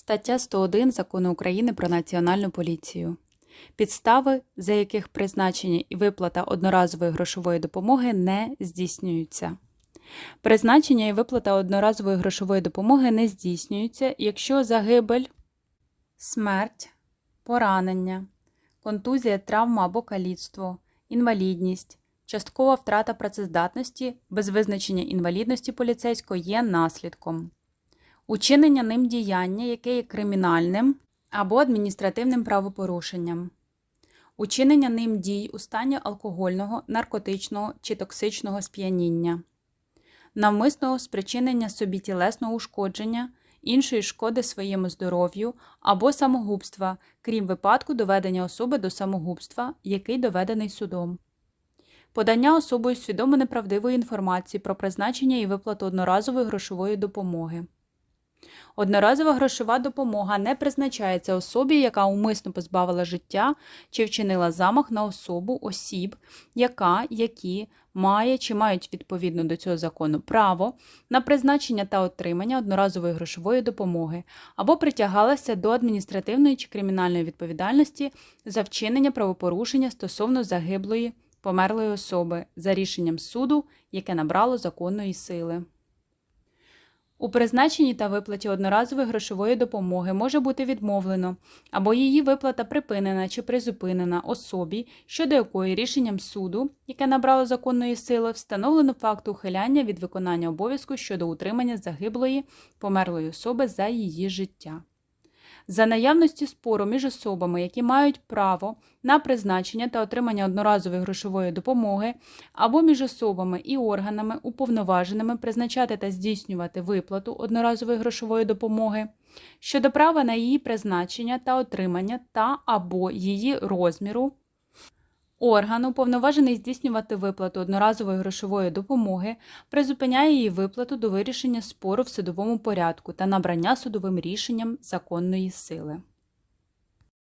Стаття 101 Закону України про Національну поліцію. Підстави, за яких призначення і виплата одноразової грошової допомоги не здійснюються. Призначення і виплата одноразової грошової допомоги не здійснюються, якщо загибель, смерть, поранення, контузія, травма або каліцтво, інвалідність, часткова втрата працездатності без визначення інвалідності поліцейського є наслідком. Учинення ним діяння, яке є кримінальним або адміністративним правопорушенням. Учинення ним дій у стані алкогольного, наркотичного чи токсичного сп'яніння. Навмисного спричинення собі тілесного ушкодження, іншої шкоди своєму здоров'ю або самогубства, крім випадку доведення особи до самогубства, який доведений судом. Подання особою свідомо неправдивої інформації про призначення і виплату одноразової грошової допомоги. Одноразова грошова допомога не призначається особі, яка умисно позбавила життя чи вчинила замах на особу осіб, яка, які має чи мають відповідно до цього закону право на призначення та отримання одноразової грошової допомоги або притягалася до адміністративної чи кримінальної відповідальності за вчинення правопорушення стосовно загиблої померлої особи за рішенням суду, яке набрало законної сили. У призначенні та виплаті одноразової грошової допомоги може бути відмовлено або її виплата припинена чи призупинена особі, щодо якої рішенням суду, яке набрало законної сили, встановлено факт ухиляння від виконання обов'язку щодо утримання загиблої померлої особи за її життя. За наявності спору між особами, які мають право на призначення та отримання одноразової грошової допомоги, або між особами і органами, уповноваженими призначати та здійснювати виплату одноразової грошової допомоги, щодо права на її призначення та отримання та або її розміру. Орган, уповноважений здійснювати виплату одноразової грошової допомоги, призупиняє її виплату до вирішення спору в судовому порядку та набрання судовим рішенням законної сили.